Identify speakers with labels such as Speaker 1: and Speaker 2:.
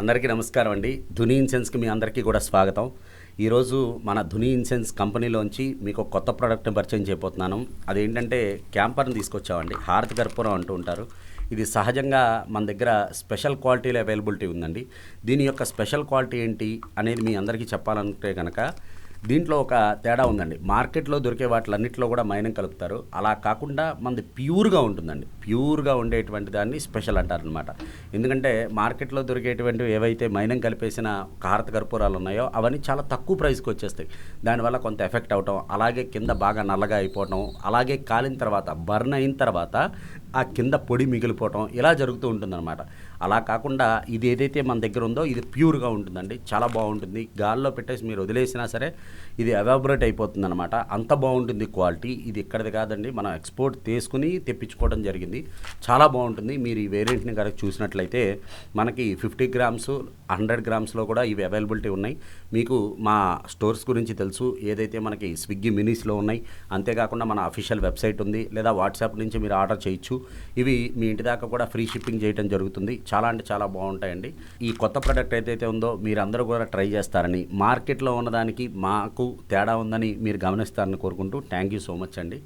Speaker 1: అందరికీ నమస్కారం అండి. ధుని ఇన్సెన్స్కి మీ అందరికీ కూడా స్వాగతం. ఈరోజు మన ధుని ఇన్సెన్స్ కంపెనీలోంచి మీకు కొత్త ప్రోడక్ట్ని పరిచయం చేయబోతున్నాను. అదేంటంటే క్యాంపర్ని తీసుకొచ్చామండి. హారతి కర్పూరం అంటూ ఉంటారు. ఇది సహజంగా మన దగ్గర స్పెషల్ క్వాలిటీలో అవైలబిలిటీ ఉందండి. దీని యొక్క స్పెషల్ క్వాలిటీ ఏంటి అనేది మీ అందరికీ చెప్పాలనుకుంటే కనుక దీంట్లో ఒక తేడా ఉందండి. మార్కెట్లో దొరికే వాటిలన్నింటిలో కూడా మైనం కలుపుతారు. అలా కాకుండా మనది ప్యూర్గా ఉంటుందండి. ప్యూర్గా ఉండేటువంటి దాన్ని స్పెషల్ అంటారనమాట ఎందుకంటే మార్కెట్లో దొరికేటువంటివి ఏవైతే మైనం కలిపేసిన కారత కర్పూరాలు ఉన్నాయో అవన్నీ చాలా తక్కువ ప్రైస్కి వచ్చేస్తాయి. దానివల్ల కొంత ఎఫెక్ట్ అవటం అలాగే కింద బాగా నల్లగా అయిపోవటం అలాగే కాలిన తర్వాత బర్న్ అయిన తర్వాత ఆ కింద పొడి మిగిలిపోవటం ఇలా జరుగుతూ ఉంటుందన్నమాట. అలా కాకుండా ఇది ఏదైతే మన దగ్గర ఉందో ఇది ప్యూర్గా ఉంటుందండి. చాలా బాగుంటుంది. గాల్లో పెట్టేసి మీరు వదిలేసినా సరే ఇది ఎవాబరేట్ అయిపోతుంది అనమాట అంత బాగుంటుంది క్వాలిటీ. ఇది ఇక్కడిది కాదండి. మనం ఎక్స్పోర్ట్ తీసుకుని తెప్పించుకోవడం జరిగింది. చాలా బాగుంటుంది. మీరు ఈ వేరియంట్ని కనుక చూసినట్లయితే మనకి ఫిఫ్టీ గ్రామ్స్ హండ్రెడ్ గ్రామ్స్లో కూడా ఇవి అవైలబిలిటీ ఉన్నాయి. మీకు మా స్టోర్స్ గురించి తెలుసు. ఏదైతే మనకి స్విగ్గీ మినీస్లో ఉన్నాయి. అంతేకాకుండా మన అఫీషియల్ వెబ్సైట్ ఉంది. లేదా వాట్సాప్ నుంచి మీరు ఆర్డర్ చేయొచ్చు. ఇవి మీ ఇంటి దాకా కూడా ఫ్రీ షిప్పింగ్ చేయడం జరుగుతుంది. చాలా అంటే చాలా బాగుంటాయండి. ఈ కొత్త ప్రోడక్ట్ ఏదైతే ఉందో మీరందరూ కూడా ట్రై చేస్తారని. మార్కెట్లో ఉన్నదానికి మా నాకు తేడా ఉందని మీరు గమనిస్తారని కోరుకుంటూ థ్యాంక్ యూ సో మచ్ అండి.